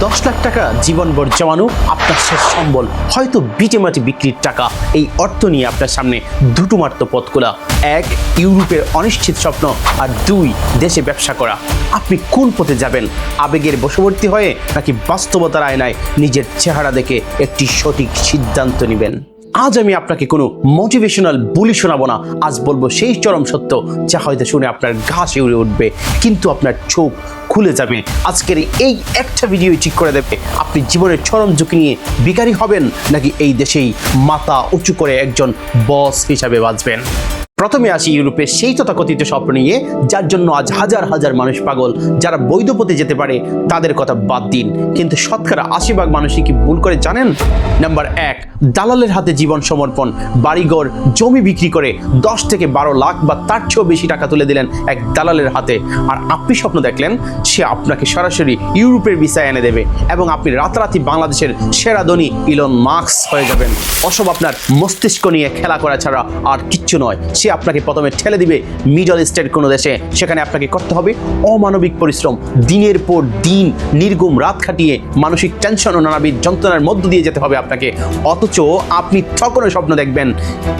দশ লাখ টাকা জীবনভর জমানো আপনার শেষ সম্বল। হয়তো বিটে মাটি বিক্রির টাকা। এই অর্থ নিয়ে আপনার সামনে দুটো মাত্র পথ খোলা এক, ইউরোপের অনিশ্চিত স্বপ্ন। আর দুই, দেশে ব্যবসা করা। আপনি কোন পথে যাবেন? আবেগের বশবর্তী হয়ে নাকি বাস্তবতার আয়নায় নিজের চেহারা দেখে একটি সঠিক সিদ্ধান্ত নেবেন? আজ আমি আপনাকে কোনো মোটিভেশনাল বুলি শোনাবো না। আজ বলব সেই চরম সত্য, যা হয়তো শুনে আপনার ঘা শিউরে উঠবে, কিন্তু আপনার চোখ খুলে যাবে। আজকের এই একটা ভিডিও ঠিক করে দেবে। আপনি জীবনের চরম ঝুঁকি নিয়ে বিকারী হবেন, নাকি এই দেশেই মাথা উঁচু করে একজন বস হিসাবে বাঁচবেন? প্রথমে আসি ইউরোপের সেই তথাকথিত স্বপ্ন নিয়ে, যার জন্য আজ হাজার হাজার মানুষ পাগল। যারা বৈধ পথে যেতে পারে, তাদের কথা বাদ দিন। কিন্তু শতকরা আশি মানুষই কি ভুল করে জানেন? নাম্বার এক দালালের হাতে জীবন সমর্পণ, বাড়িঘর, জমি বিক্রি করে দশ থেকে বারো লাখ বা তার চেয়েও বেশি টাকা তুলে দিলেন এক দালালের হাতে। আর আপনি স্বপ্ন দেখলেন, সে আপনাকে সরাসরি ইউরোপের ভিসা এনে দেবে এবং আপনি রাতারাতি বাংলাদেশের সেরা ধনী ইলন মার্কস হয়ে যাবেন। অসব আপনার মস্তিষ্ক নিয়ে খেলা করা ছাড়া আর কিচ্ছু নয়। সে আপনাকে প্রথমে ঠেলে দিবে মিডল ইস্টের কোনো দেশে। সেখানে আপনাকে করতে হবে অমানবিক পরিশ্রম। দিনের পর দিন নির্গুম রাত খাটিয়ে মানসিক টেনশন ও নানাবিধ যন্ত্রণার মধ্য দিয়ে যেতে হবে আপনাকে। অথচ আপনি তখনও স্বপ্ন দেখবেন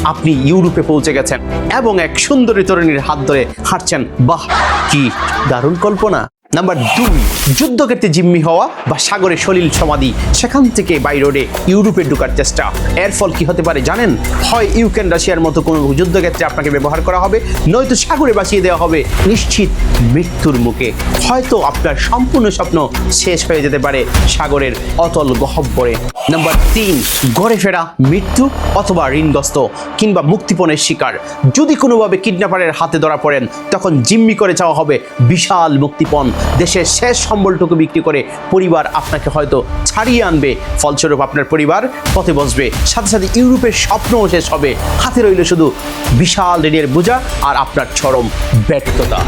আপনি ইউরোপে পৌঁছে গেছেন এবং এক সুন্দরী তরুণীর হাত ধরে হাঁটছেন। বাহ, কি দারুণ কল্পনা। নাম্বার দুই, যুদ্ধক্ষেত্রে জিম্মি হওয়া বা সাগরে সলিল সমাধি, সেখান থেকে বাই রোডে ইউরোপে ঢুকার চেষ্টা। এর ফল কি হতে পারে জানেন? হয় ইউক্রেন রাশিয়ার মতো কোনো যুদ্ধক্ষেত্রে আপনাকে ব্যবহার করা হবে, নয়তো সাগরে বাঁচিয়ে দেওয়া হবে নিশ্চিত মৃত্যুর মুখে। হয়তো আপনার সম্পূর্ণ স্বপ্ন শেষ হয়ে যেতে পারে সাগরের অতল গহব্বরে। নাম্বার তিন ঘরে ফেরা মৃত্যু অথবা ঋণগ্রস্ত কিংবা মুক্তিপণের শিকার। যদি কোনোভাবে কিডন্যাপারের হাতে ধরা পড়েন, তখন জিম্মি করে চাওয়া হবে বিশাল মুক্তিপণ। দেশের শেষ সম্বলটুকু বিক্রি করে পরিবার আপনাকে হয়তো ছাড়িয়ে আনবে। ফলস্বরূপ আপনার পরিবার পথে বসবে। সাথে সাথে ইউরোপের স্বপ্নও শেষ হবে। হাতে রইল শুধু বিশাল ঋণের বোঝা আর আপনার চরম ব্যর্থতা।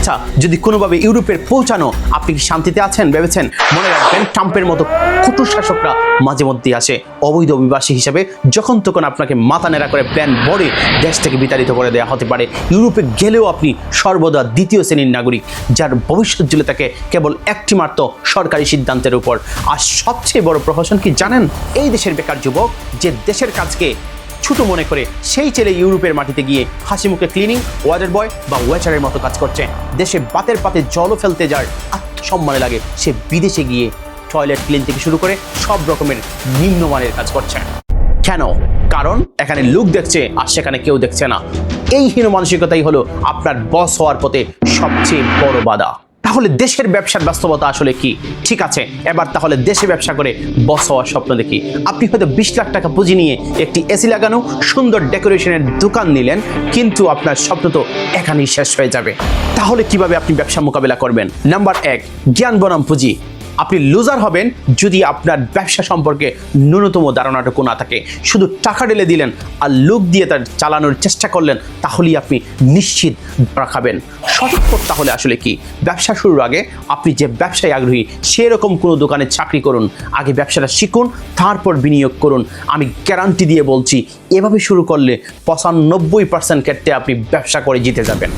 আচ্ছা যদি কোনোভাবে ইউরোপের পৌঁছানো, আপনি কি শান্তিতে আছেন ভেবেছেন? মনে রাখবেন, ট্রাম্পের মতো কঠোর শাসকরা মাঝে মধ্যেই আসে। অবৈধ অভিবাসী হিসেবে যখন তখন আপনাকে মাথা নেড়া করে প্ল্যান বড়ে দেশ থেকে বিতাড়িত করে দেওয়া হতে পারে। ইউরোপে গেলেও আপনি সর্বদা দ্বিতীয় শ্রেণির নাগরিক, যার ভবিষ্যৎ জুলে থাকে কেবল একটি মাত্র সরকারি সিদ্ধান্তের উপর। আর সবচেয়ে বড় প্রহসন কি জানেন? এই দেশের বেকার যুবক, যে দেশের কাজকে ছোট মনে করে সেই ছেলে ইউরোপের মাটিতে গিয়ে হাসি মুখে ক্লিনিং ওয়াটার বয় বা ওয়েচারের মতো কাজ করছে। দেশে বাতের পাতে জলও ফেলতে যার আত্মসম্মানে লাগে, সে বিদেশে গিয়ে টয়লেট ক্লিন থেকে শুরু করে সব রকমের নিম্নমানের কাজ করছে। কেন? কারণ এখানে লুক দেখছে আর সেখানে কেউ দেখছে না। এই হীন মানসিকতাই হলো আপনার বস হওয়ার পথে সবচেয়ে বড় বাধা। তাহলে দেশের ব্যবসার বাস্তবতা আসলে কি? ঠিক আছে, এবার তাহলে দেশে ব্যবসা করে বস হওয়ার স্বপ্ন দেখি। আপনি হয়তো বিশ লাখ টাকা পুঁজি নিয়ে একটি এসি লাগানো, সুন্দর ডেকোরেশনের দোকান নিলেন, কিন্তু আপনার স্বপ্ন তো এখানেই শেষ হয়ে যাবে। তাহলে কীভাবে আপনি ব্যবসা মোকাবেলা করবেন? নাম্বার এক জ্ঞান বনাম পুঁজি। আপনি লুজার হবেন যদি আপনার ব্যবসা সম্পর্কে ন্যূনতম ধারণাটুকু না থাকে। শুধু টাকা ঢেলে দিলেন আর লোক দিয়ে তার চালানোর চেষ্টা করলেন, তাহলেই আপনি নিশ্চিত ধরা খাবেন। সঠিক পথ তাহলে আসলে কি? ব্যবসা শুরুর আগে আপনি যে ব্যবসায় আগ্রহী, সেরকম কোনো দোকানে চাকরি করুন, আগে ব্যবসাটা শিখুন, তারপর বিনিয়োগ করুন। আমি গ্যারান্টি দিয়ে বলছি, এভাবে শুরু করলে পঁচানব্বই পার্সেন্ট ক্ষেত্রে আপনি ব্যবসা করে জিতে যাবেন।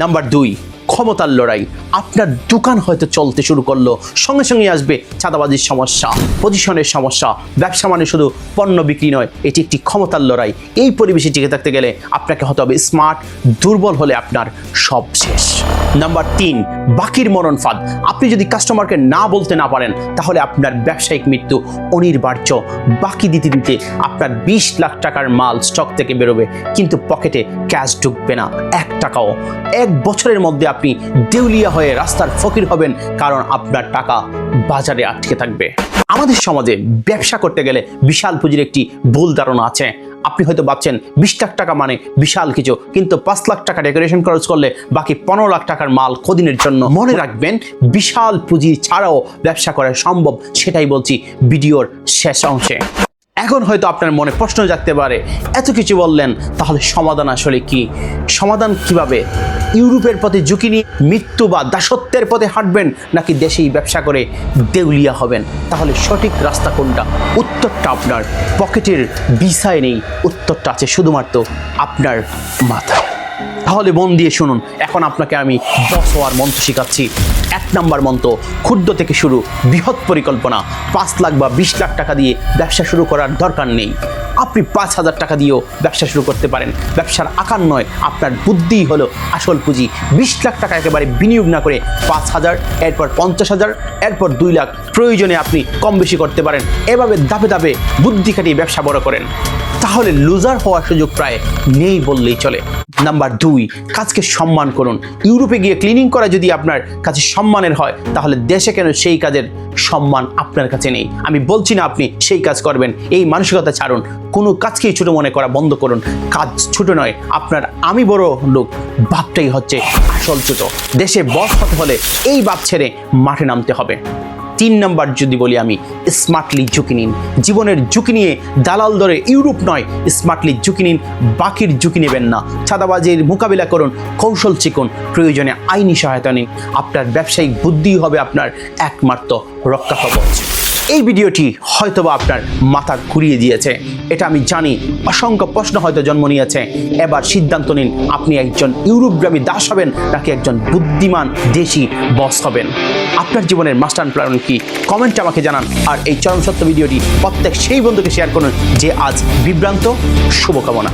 নাম্বার দুই ক্ষমতার লড়াই। আপনার দোকান হয়তো চলতে শুরু করল। সঙ্গে সঙ্গে আসবে চাঁদাবাজির সমস্যা, পজিশনের সমস্যা। ব্যবসা মানে শুধু পণ্য বিক্রি নয়, এটি একটি ক্ষমতার লড়াই। এই পরিবেশে টিকে থাকতে গেলে আপনাকে হতে হবে স্মার্ট দুর্বল হলে আপনার সব শেষ। নাম্বার তিন, বাকির মরণ ফাঁদ। আপনি যদি কাস্টমারকে না বলতে না পারেন, তাহলে আপনার ব্যবসায়িক মৃত্যু অনিবার্য। বাকি দিতে দিতে আপনার বিশ লাখ টাকার মাল স্টক থেকে বেরোবে। কিন্তু পকেটে ক্যাশ ঢুকবে না। এক টাকাও। এক বছরের মধ্যে আপনি দেউলিয়া হয়ে রাস্তার ফকির হবেন কারণ আপনার টাকা বাজারে আটকে থাকবে। আমাদের সমাজে ব্যবসা করতে গেলে বিশাল পুঁজির একটি ভুল ধারণা আছে। আপনি হয়তো ভাবছেন, বিশ লাখ টাকা মানে বিশাল কিছু, কিন্তু পাঁচ লাখ টাকা ডেকোরেশন খরচ করলে বাকি পনেরো লাখ টাকার মাল কদিনের জন্য? মনে রাখবেন, বিশাল পুঁজি ছাড়াও ব্যবসা করা সম্ভব, সেটাই বলছি ভিডিওর শেষ অংশে। এখন হয়তো আপনার মনে প্রশ্ন জাগতে পারে, এত কিছু বললেন, তাহলে সমাধান আসলে কি? সমাধান কীভাবে? ইউরোপের পথে ঝুঁকি নিয়ে মৃত্যু বা দাসত্বের পথে হাঁটবেন, নাকি দেশেই ব্যবসা করে দেউলিয়া হবেন? তাহলে সঠিক রাস্তা কোনটা? উত্তরটা আপনার পকেটের বিষয় নেই, উত্তরটা আছে শুধুমাত্র আপনার মাথায়। তাহলে মন দিয়ে শুনুন। এখন আপনাকে আমি দশ হওয়ার মন্ত্র শেখাচ্ছি। এক নাম্বার মন্ত্র ক্ষুদ্র থেকে শুরু বৃহৎ পরিকল্পনা। পাঁচ লাখ বা বিশ লাখ টাকা দিয়ে ব্যবসা শুরু করার দরকার নেই। আপনি পাঁচ হাজার টাকা দিয়েও ব্যবসা শুরু করতে পারেন। ব্যবসার আকার নয়, আপনার বুদ্ধিই হলো আসল পুঁজি। বিশ লাখ টাকা একেবারে বিনিয়োগ না করে পাঁচ হাজার, এরপর পঞ্চাশ হাজার, এরপর দুই লাখ। প্রয়োজনে আপনি কম বেশি করতে পারেন। এভাবে ধাপে ধাপে বুদ্ধি খাটিয়ে ব্যবসা বড় করেন। তাহলে লুজার হওয়ার সুযোগ প্রায় নেই বললেই চলে। নাম্বার দুই, কাজকে সম্মান করুন। ইউরোপে গিয়ে ক্লিনিং করা যদি আপনার কাছে সম্মানের হয়, তাহলে দেশে কেন সেই কাজের সম্মান আপনার কাছে নেই? আমি বলছি না আপনি সেই কাজ করবেন, এই মানসিকতা ছাড়ুন। কোনো কাজকেই ছোট মনে করা বন্ধ করুন। কাজ ছোট নয়, আপনার আমি বড় লোক ভাবটাই হচ্ছে আসল ছোট। দেশে বস হতে হলে এই বাপ ছেড়ে মাঠে নামতে হবে। তিন নম্বর যদি বলি আমি স্মার্টলি ঝুঁকি নিন। জীবনের ঝুঁকি নিয়ে দালাল দরে ইউরোপ নয় স্মার্টলি ঝুঁকি নিন, বাকির ঝুঁকি নেবেন না। ছাদাবাজির মোকাবিলা করুন, কৌশল চিকুন প্রয়োজনে আইনি সহায়তা নিন। আপনার ব্যবসায়িক বুদ্ধি হবে আপনার একমাত্র রক্ষা কবচ। এই ভিডিওটি হয়তোবা আপনার মাথা ঘুরিয়ে দিয়েছে। এটা আমি জানি, অসংখ্য প্রশ্ন হয়তো জন্ম নিয়েছে। এবার সিদ্ধান্ত নিন, আপনি একজন ইউরোপগ্রামী দাস হবেন নাকি একজন বুদ্ধিমান দেশি বস হবেন? আপনার জীবনের মাস্টার প্ল্যান কি? কমেন্টে আমাকে জানান। আর এই চরম সত্য ভিডিওটি প্রত্যেক সেই বন্ধুকে শেয়ার করুন যে আজ বিভ্রান্ত, শুভকামনা।